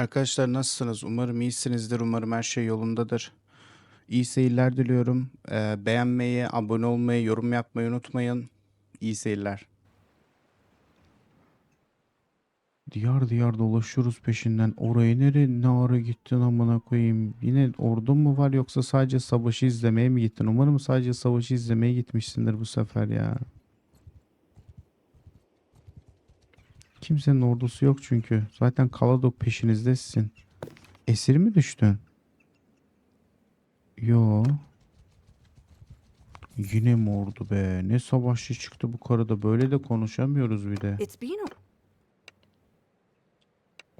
Arkadaşlar nasılsınız? Umarım iyisinizdir. Umarım her şey yolundadır. İyi seyirler diliyorum. Ee, beğenmeyi, abone olmayı, yorum yapmayı unutmayın. İyi seyirler. Diyar diyar dolaşıyoruz peşinden. Oraya nereye ne ara gittin amına koyayım? Yine ordun mu var yoksa sadece savaşı izlemeye mi gittin? Umarım sadece savaşı izlemeye gitmişsindir bu sefer ya. Kimsenin ordusu yok çünkü. Zaten Kaladok peşinizdesin. Esir mi düştün? Yo. Yine mi ordu be? Ne savaşçı çıktı bu karada. Böyle de konuşamıyoruz bir de.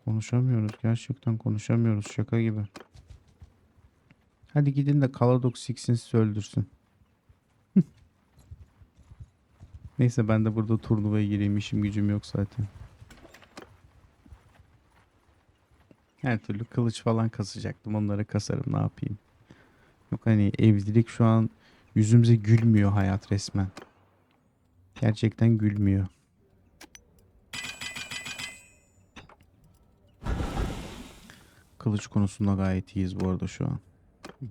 Konuşamıyoruz. Gerçekten konuşamıyoruz. Şaka gibi. Hadi gidin de Kaladok Six'in sizi öldürsün. Neyse ben de burada turnuvaya gireyim. İşim gücüm yok zaten. Her türlü kılıç falan kasacaktım. Onları kasarım ne yapayım. Yok hani evlilik şu an yüzümüze gülmüyor hayat resmen. Gerçekten gülmüyor. Kılıç konusunda gayet iyiyiz bu arada şu an.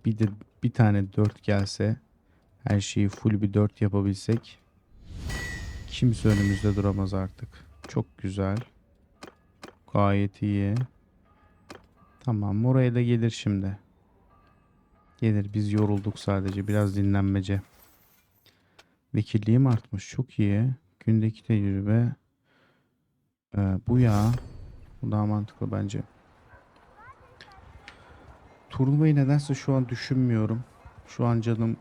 Bir de bir tane 4 gelse her şeyi full bir 4 yapabilsek kimse önümüzde duramaz artık. Çok güzel. Gayet iyi. Tamam oraya da gelir şimdi. Gelir biz yorulduk sadece biraz dinlenmece. Vekilliğim artmış çok iyi. Gündeki tecrübe. Ee, bu ya. Bu daha mantıklı bence. Turnuvayı nedense şu an düşünmüyorum. Şu an canım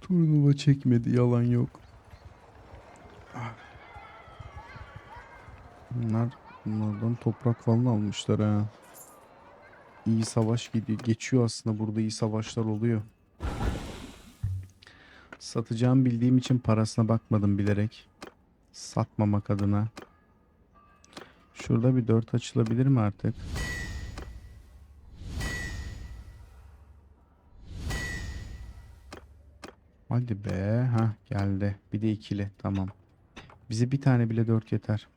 turnuva çekmedi yalan yok. Bunlar bunlardan toprak falan almışlar ha. İyi savaş gidiyor. Geçiyor aslında burada iyi savaşlar oluyor. Satacağım bildiğim için parasına bakmadım bilerek. Satmamak adına. Şurada bir 4 açılabilir mi artık? Hadi be. Ha geldi. Bir de ikili. Tamam. Bize bir tane bile 4 yeter.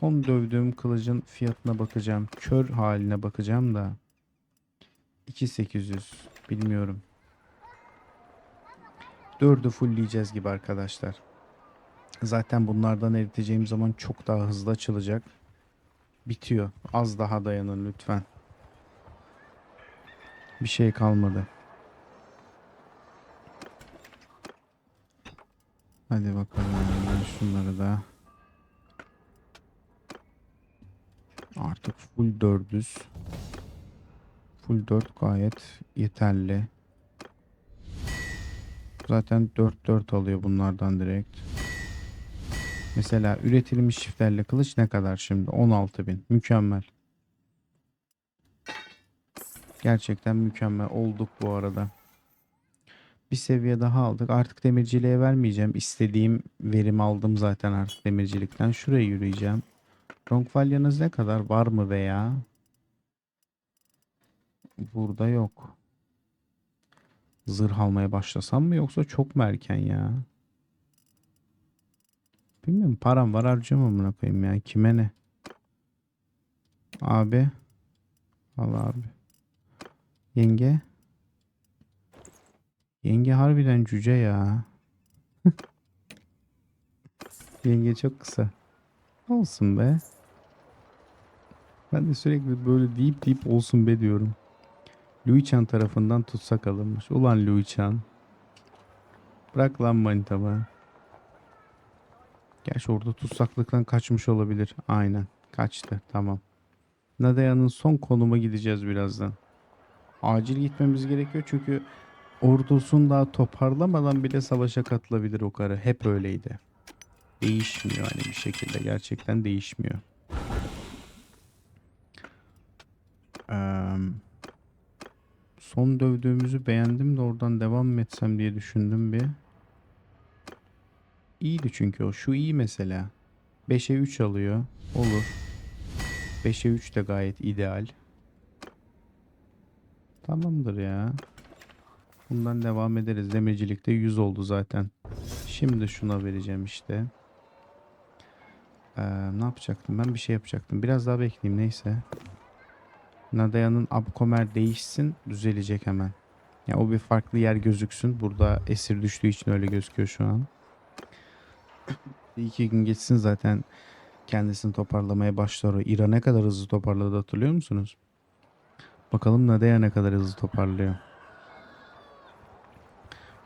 Son dövdüğüm kılıcın fiyatına bakacağım. Kör haline bakacağım da. 2800. Bilmiyorum. 4'ü fullleyeceğiz gibi arkadaşlar. Zaten bunlardan eriteceğim zaman çok daha hızlı açılacak. Bitiyor. Az daha dayanın lütfen. Bir şey kalmadı. Hadi bakalım şunları da. Artık full 400. Full 4 gayet yeterli. Zaten 4-4 alıyor bunlardan direkt. Mesela üretilmiş çiftlerle kılıç ne kadar şimdi? 16.000. Mükemmel. Gerçekten mükemmel olduk bu arada. Bir seviye daha aldık. Artık demirciliğe vermeyeceğim. İstediğim verim aldım zaten artık demircilikten. Şuraya yürüyeceğim. Ronkvalyanız ne kadar? Var mı veya? Burada yok. Zırh almaya başlasam mı yoksa çok mu erken ya? Bilmiyorum param var harcamam amına koyayım ya. Kime ne? Abi. Al abi. Yenge. Yenge harbiden cüce ya. Yenge çok kısa. Olsun be. Ben de sürekli böyle deyip deyip olsun be diyorum. Louis Chan tarafından tutsak alınmış. Ulan Louis Chan. Bırak lan manitamı. Gerçi orada tutsaklıktan kaçmış olabilir. Aynen. Kaçtı. Tamam. Nadaya'nın son konuma gideceğiz birazdan. Acil gitmemiz gerekiyor çünkü ordusunu daha toparlamadan bile savaşa katılabilir o karı. Hep öyleydi. Değişmiyor hani bir şekilde. Gerçekten değişmiyor. Son dövdüğümüzü beğendim de oradan devam mı etsem diye düşündüm bir. İyiydi çünkü o. Şu iyi mesela. 5'e 3 alıyor. Olur. 5'e 3 de gayet ideal. Tamamdır ya. Bundan devam ederiz. Demircilikte 100 oldu zaten. Şimdi şuna vereceğim işte. Ee, ne yapacaktım? Ben bir şey yapacaktım. Biraz daha bekleyeyim neyse. Nadaya'nın Abkomer değişsin düzelecek hemen. Ya o bir farklı yer gözüksün. Burada esir düştüğü için öyle gözüküyor şu an. İki gün geçsin zaten kendisini toparlamaya başlar. o. İran ne kadar hızlı toparladı hatırlıyor musunuz? Bakalım Nadea ne kadar hızlı toparlıyor.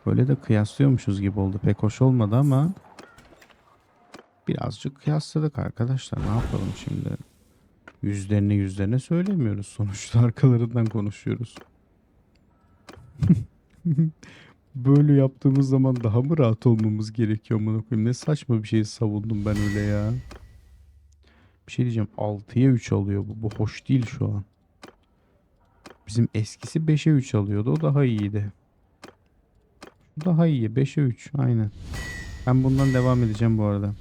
Böyle de kıyaslıyormuşuz gibi oldu. Pek hoş olmadı ama birazcık kıyasladık arkadaşlar. Ne yapalım şimdi? Yüzlerine yüzlerine söylemiyoruz. Sonuçta arkalarından konuşuyoruz. Böyle yaptığımız zaman daha mı rahat olmamız gerekiyor amına koyayım? Ne saçma bir şey savundum ben öyle ya. Bir şey diyeceğim. 6'ya 3 alıyor bu. Bu hoş değil şu an. Bizim eskisi 5'e 3 alıyordu. O daha iyiydi. Daha iyi. 5'e 3. Aynen. Ben bundan devam edeceğim bu arada.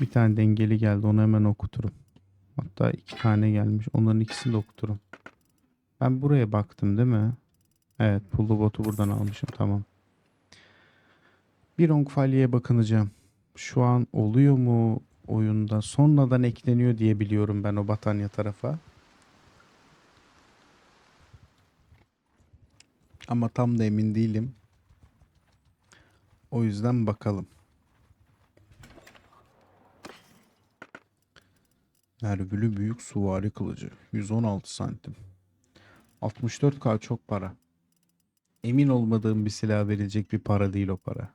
Bir tane dengeli geldi. Onu hemen okuturum. Hatta iki tane gelmiş. Onların ikisini de okuturum. Ben buraya baktım değil mi? Evet. Pullu botu buradan almışım. Tamam. Bir onkfaliye bakınacağım. Şu an oluyor mu oyunda? Sonradan ekleniyor diye biliyorum ben o Batanya tarafa. Ama tam da emin değilim. O yüzden bakalım. Nervülü büyük suvari kılıcı. 116 santim. 64k çok para. Emin olmadığım bir silah verilecek bir para değil o para.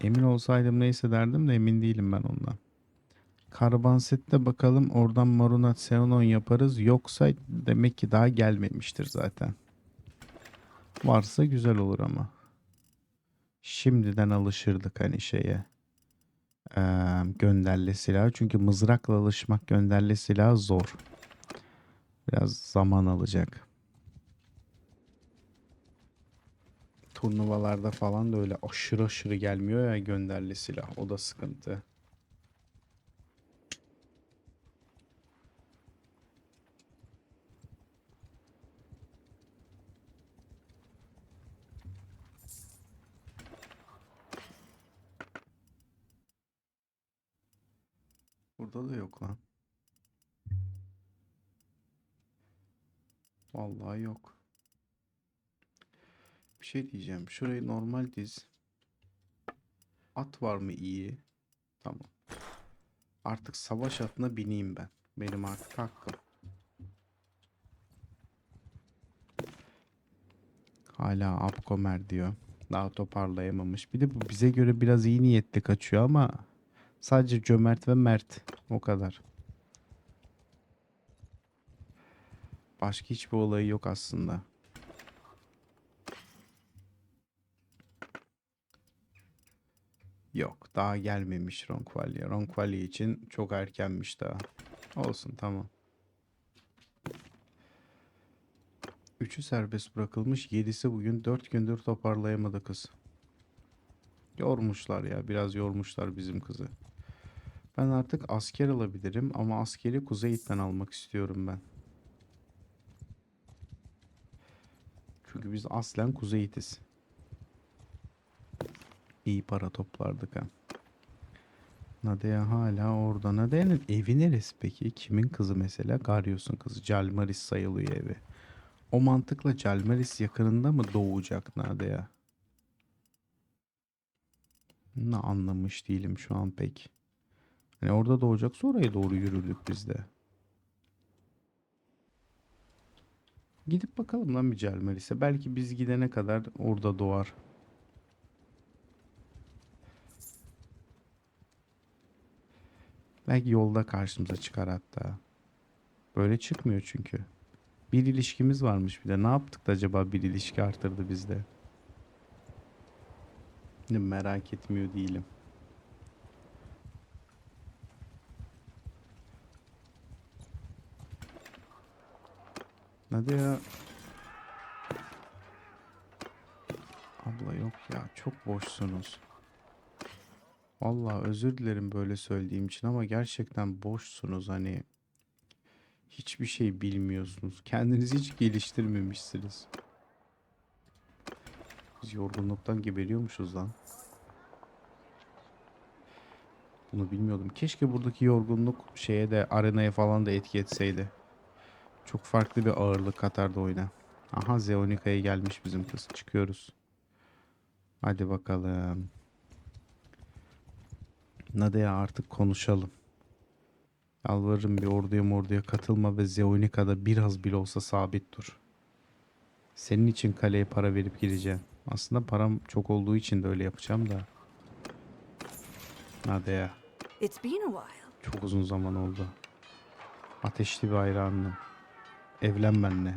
Emin olsaydım neyse derdim de emin değilim ben ondan. Karbansette bakalım oradan Marunat Seonon yaparız. Yoksa demek ki daha gelmemiştir zaten. Varsa güzel olur ama. Şimdiden alışırdık hani şeye. Eee gönderli silah. Çünkü mızrakla alışmak gönderli silah zor. Biraz zaman alacak. Turnuvalarda falan da öyle aşırı aşırı gelmiyor ya gönderli silah. O da sıkıntı. Burada da yok lan. Vallahi yok. Bir şey diyeceğim. Şurayı normal diz. At var mı iyi? Tamam. Artık savaş atına bineyim ben. Benim artık hakkım. Hala Abkomer diyor. Daha toparlayamamış. Bir de bu bize göre biraz iyi niyetli kaçıyor ama sadece cömert ve mert. O kadar. Başka hiçbir olayı yok aslında. Yok daha gelmemiş Ronkvalya. Ronkvalya için çok erkenmiş daha. Olsun tamam. Üçü serbest bırakılmış. Yedisi bugün dört gündür toparlayamadı kız. Yormuşlar ya. Biraz yormuşlar bizim kızı. Ben artık asker alabilirim ama askeri Kuzeyit'ten almak istiyorum ben. Çünkü biz aslen Kuzeyitiz. İyi para toplardık ha. Nadia hala orada. Nadia'nın evi neresi peki? Kimin kızı mesela? Garyos'un kızı. Calmaris sayılıyor evi. O mantıkla Calmaris yakınında mı doğacak Nadia? Ne anlamış değilim şu an pek. Hani orada doğacaksa oraya doğru yürürdük biz de. Gidip bakalım lan bir Calmaris'e. Belki biz gidene kadar orada doğar. Belki yolda karşımıza çıkar hatta. Böyle çıkmıyor çünkü. Bir ilişkimiz varmış bir de. Ne yaptık da acaba bir ilişki artırdı bizde? Merak etmiyor değilim. Hadi ya. Abla yok ya. Çok boşsunuz. Vallahi özür dilerim böyle söylediğim için ama gerçekten boşsunuz hani. Hiçbir şey bilmiyorsunuz. Kendinizi hiç geliştirmemişsiniz. Biz yorgunluktan geberiyormuşuz lan. Bunu bilmiyordum. Keşke buradaki yorgunluk şeye de arenaya falan da etki etseydi. Çok farklı bir ağırlık katardı oyuna. Aha Zeonika'ya gelmiş bizim kız. Çıkıyoruz. Hadi bakalım. Nadia artık konuşalım. Yalvarırım bir orduya morduya katılma ve Zeonika'da biraz bile olsa sabit dur. Senin için kaleye para verip gireceğim. Aslında param çok olduğu için de öyle yapacağım da. Nadia. It's been a while. Çok uzun zaman oldu. Ateşli bir hayranım. Evlen benimle.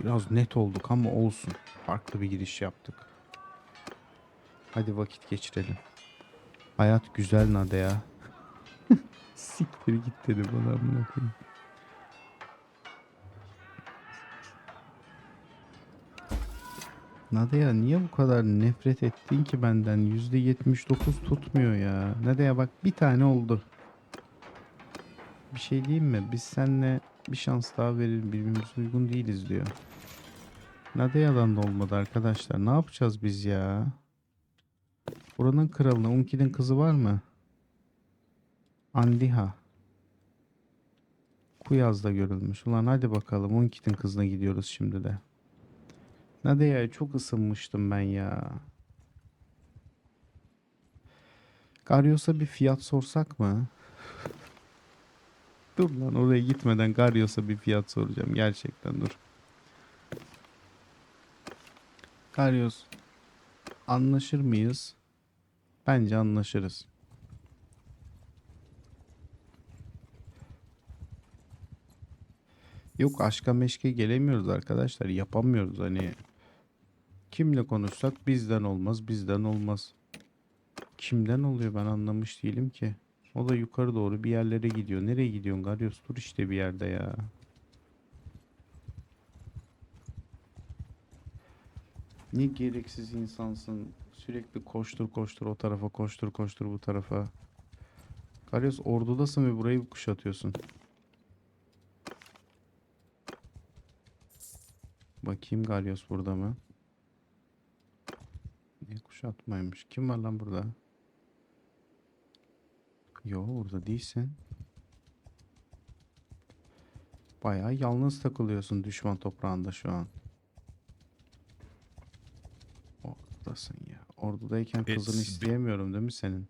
Biraz net olduk ama olsun. Farklı bir giriş yaptık. Hadi vakit geçirelim. Hayat güzel Nade ya. Siktir git dedi bana amına koyayım. Nadia niye bu kadar nefret ettin ki benden? %79 tutmuyor ya. Nadia bak bir tane oldu. Bir şey diyeyim mi? Biz seninle bir şans daha verelim. Birbirimize uygun değiliz diyor. Nadia'dan da olmadı arkadaşlar. Ne yapacağız biz ya? Buranın kralına Unki'nin kızı var mı? Andiha. Kuyaz'da görülmüş. Ulan hadi bakalım Unki'nin kızına gidiyoruz şimdi de. Nadia'ya çok ısınmıştım ben ya. Garyos'a bir fiyat sorsak mı? Dur lan oraya gitmeden Garyos'a bir fiyat soracağım. Gerçekten dur. Garyos anlaşır mıyız? Bence anlaşırız. Yok aşka meşke gelemiyoruz arkadaşlar. Yapamıyoruz hani. Kimle konuşsak bizden olmaz, bizden olmaz. Kimden oluyor ben anlamış değilim ki. O da yukarı doğru bir yerlere gidiyor. Nereye gidiyorsun Garyos? Dur işte bir yerde ya. Ne gereksiz insansın. Sürekli koştur koştur o tarafa koştur koştur bu tarafa. Garyos ordudasın ve burayı kuşatıyorsun. Bakayım Galyos burada mı? Ne kuşatmaymış? Kim var lan burada? Yo burada değilsin. Bayağı yalnız takılıyorsun düşman toprağında şu an. Oradasın ya. Ordudayken kızını It's- isteyemiyorum değil mi senin?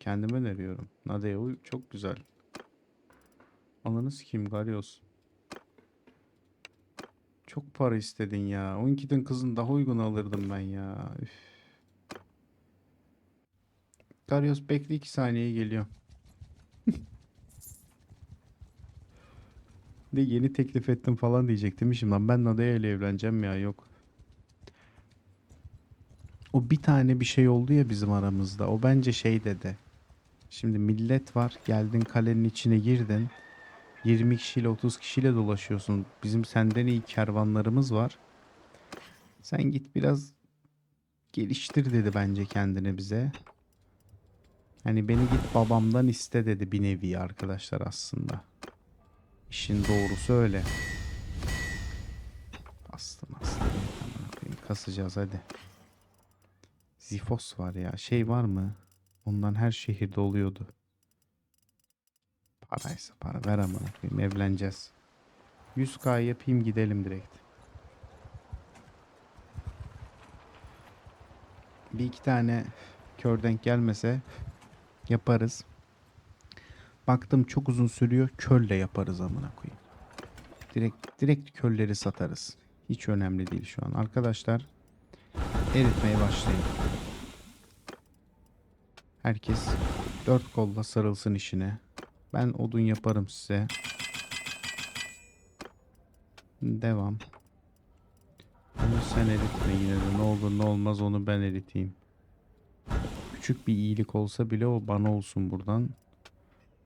Kendime öneriyorum. Uy- çok güzel. Ananı sikeyim Garyos. Çok para istedin ya. 12'den kızın daha uygun alırdım ben ya. Üf. Garyos bekle 2 saniye geliyor. De yeni teklif ettim falan diyecektim şimdi lan ben Nadia ile evleneceğim ya yok. O bir tane bir şey oldu ya bizim aramızda. O bence şey dedi. Şimdi millet var. Geldin kalenin içine girdin. 20 kişiyle 30 kişiyle dolaşıyorsun. Bizim senden iyi kervanlarımız var. Sen git biraz geliştir dedi bence kendini bize. Hani beni git babamdan iste dedi bir nevi arkadaşlar aslında. İşin doğrusu öyle. Aman koyayım, Kasacağız hadi. Zifos var ya. Şey var mı? Ondan her şehirde oluyordu. Paraysa para ver koyayım evleneceğiz. 100k yapayım gidelim direkt. Bir iki tane kör denk gelmese yaparız. Baktım çok uzun sürüyor kölle yaparız amına koyayım. Direkt direkt kölleri satarız. Hiç önemli değil şu an. Arkadaşlar eritmeye başlayın. Herkes dört kolla sarılsın işine. Ben odun yaparım size. Devam. Onu sen eritme yine de ne olur ne olmaz onu ben eriteyim. Küçük bir iyilik olsa bile o bana olsun buradan.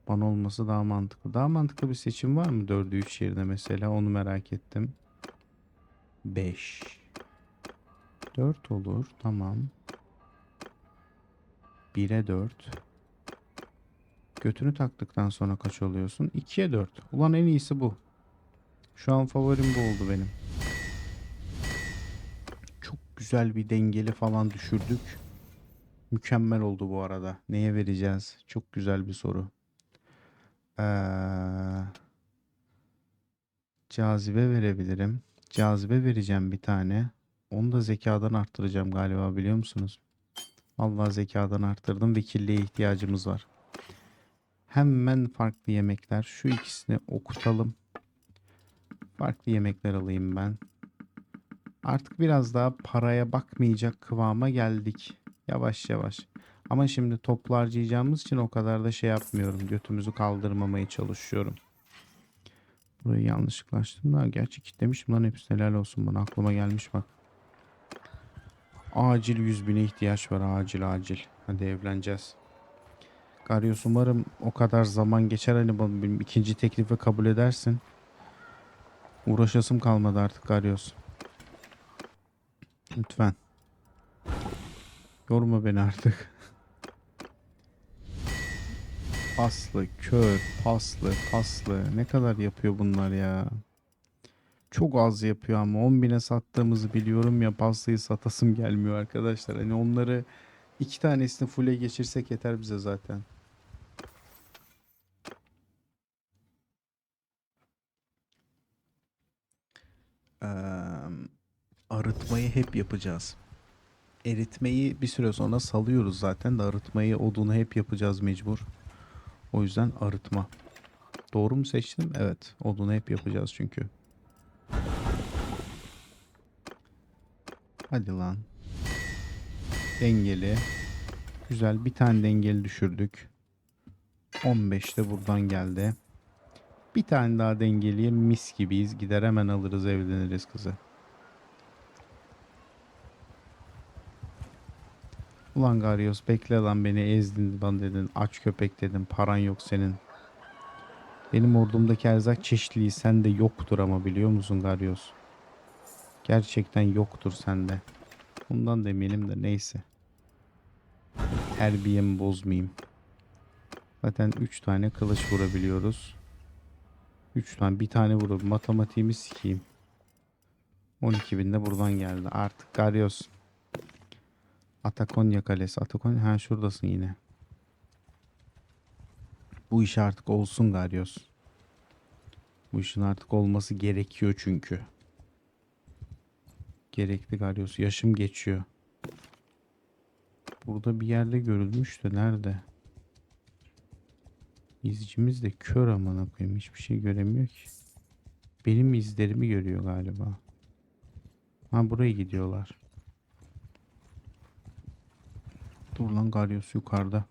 Bana olması daha mantıklı. Daha mantıklı bir seçim var mı 4'ü 3 yerine mesela onu merak ettim. 5. 4 olur tamam. 1'e 4. Götünü taktıktan sonra kaç oluyorsun? 2'ye 4. Ulan en iyisi bu. Şu an favorim bu oldu benim. Çok güzel. bir dengeli falan düşürdük. Mükemmel oldu bu arada. Neye vereceğiz? Çok güzel bir soru. Ee, cazibe verebilirim. Cazibe vereceğim bir tane. Onu da zekadan arttıracağım galiba biliyor musunuz? Allah zekadan arttırdım. Vekilliğe ihtiyacımız var. Hemen farklı yemekler. Şu ikisini okutalım. Farklı yemekler alayım ben. Artık biraz daha paraya bakmayacak kıvama geldik. Yavaş yavaş. Ama şimdi toplu harcayacağımız için o kadar da şey yapmıyorum. Götümüzü kaldırmamaya çalışıyorum. Burayı yanlışlıkla açtım da. Gerçi kitlemişim lan hepsi helal olsun bana. Aklıma gelmiş bak. Acil 100 bine ihtiyaç var. Acil acil. Hadi evleneceğiz. Garius umarım o kadar zaman geçer hani benim ikinci teklifi kabul edersin. Uğraşasım kalmadı artık Garius. Lütfen. Yorma beni artık. Paslı, kör, paslı, paslı. Ne kadar yapıyor bunlar ya? Çok az yapıyor ama 10 bine sattığımızı biliyorum ya pastayı satasım gelmiyor arkadaşlar. Hani onları iki tanesini full'e geçirsek yeter bize zaten. Eee, arıtmayı hep yapacağız. Eritmeyi bir süre sonra salıyoruz zaten de arıtmayı odunu hep yapacağız mecbur. O yüzden arıtma. Doğru mu seçtim? Evet. Odunu hep yapacağız çünkü. Hadi lan. Dengeli. Güzel bir tane dengeli düşürdük. 15 de buradan geldi. Bir tane daha dengeliye mis gibiyiz. Gider hemen alırız evleniriz kızı. Ulan Garios bekle lan beni ezdin lan dedin. Aç köpek dedin. Paran yok senin. Benim ordumdaki erzak çeşitliliği sende yoktur ama biliyor musun Garios? Gerçekten yoktur sende. Bundan demeyelim de neyse. Terbiyemi bozmayayım. Zaten 3 tane kılıç vurabiliyoruz. 3 tane bir tane vurup matematiğimi sikeyim. 12 bin de buradan geldi. Artık Garios. Atakonya Kalesi. Atakonya ha şuradasın yine. Bu iş artık olsun Garios. Bu işin artık olması gerekiyor çünkü. Gerekli Garios. Yaşım geçiyor. Burada bir yerde görülmüş de nerede? İzcimiz de kör amına koyayım. Hiçbir şey göremiyor ki. Benim izlerimi görüyor galiba. Ha buraya gidiyorlar. Dur lan Garios yukarıda.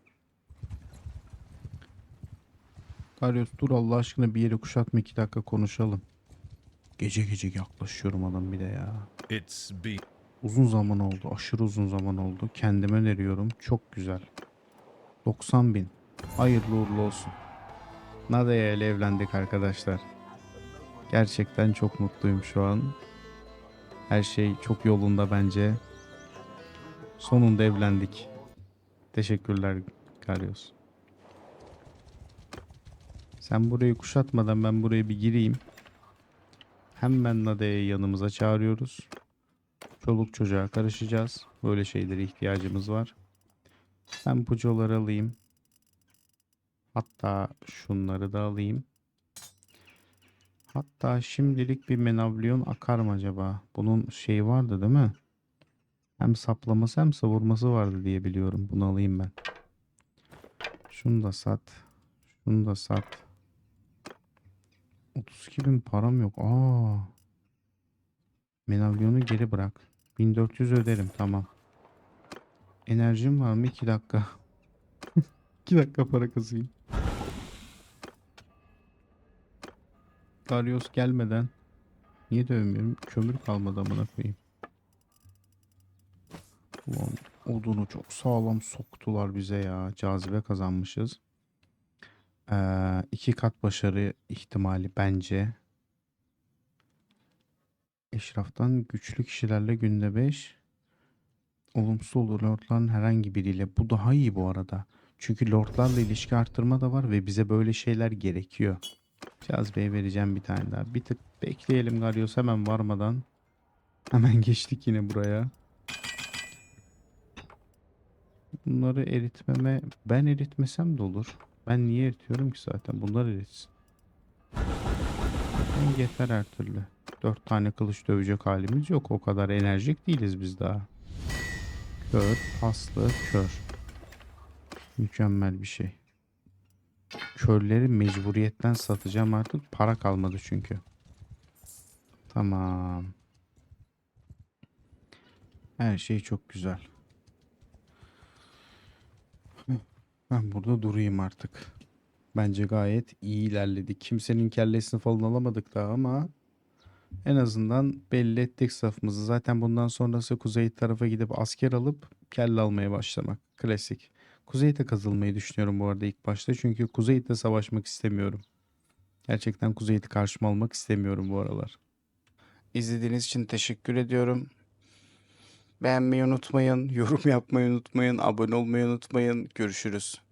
Garios dur Allah aşkına bir yere kuşatma iki dakika konuşalım. Gece gece yaklaşıyorum adam bir de ya. It's been Uzun zaman oldu. Aşırı uzun zaman oldu. Kendime öneriyorum. Çok güzel. 90 bin. Hayırlı uğurlu olsun. Nada'ya ile evlendik arkadaşlar. Gerçekten çok mutluyum şu an. Her şey çok yolunda bence. Sonunda evlendik. Teşekkürler Garios. Sen burayı kuşatmadan ben buraya bir gireyim. Hemen Nada'yı yanımıza çağırıyoruz. Çoluk çocuğa karışacağız. Böyle şeylere ihtiyacımız var. Ben bucoları alayım. Hatta şunları da alayım. Hatta şimdilik bir menavlyon akar mı acaba? Bunun şeyi vardı değil mi? Hem saplaması hem savurması vardı diye biliyorum. Bunu alayım ben. Şunu da sat. Şunu da sat. 32 bin param yok. Aa. Menavyonu geri bırak. 1400 öderim tamam. Enerjim var mı? 2 dakika. 2 dakika para kazayım. Darius gelmeden niye dövmüyorum? Kömür kalmadı amına koyayım. Ulan odunu çok sağlam soktular bize ya. Cazibe kazanmışız. Ee, iki kat başarı ihtimali bence. Eşraftan güçlü kişilerle günde 5. Olumsuz olur lordların herhangi biriyle. Bu daha iyi bu arada. Çünkü lordlarla ilişki arttırma da var ve bize böyle şeyler gerekiyor. Cazibe'ye vereceğim bir tane daha. Bir tık bekleyelim Garios hemen varmadan. Hemen geçtik yine buraya. Bunları eritmeme ben eritmesem de olur. Ben niye eritiyorum ki zaten? Bunlar eritsin. Zaten yeter her türlü. Dört tane kılıç dövecek halimiz yok. O kadar enerjik değiliz biz daha. Kör, paslı, kör. Mükemmel bir şey. Körleri mecburiyetten satacağım artık. Para kalmadı çünkü. Tamam. Her şey çok güzel. Ben burada durayım artık. Bence gayet iyi ilerledik. Kimsenin kellesini falan alamadık daha ama en azından belli ettik safımızı. Zaten bundan sonrası kuzey tarafa gidip asker alıp kelle almaya başlamak. Klasik. Kuzey'de kazılmayı düşünüyorum bu arada ilk başta. Çünkü Kuzey'de savaşmak istemiyorum. Gerçekten Kuzey'i karşıma almak istemiyorum bu aralar. İzlediğiniz için teşekkür ediyorum. Beğenmeyi unutmayın, yorum yapmayı unutmayın, abone olmayı unutmayın. Görüşürüz.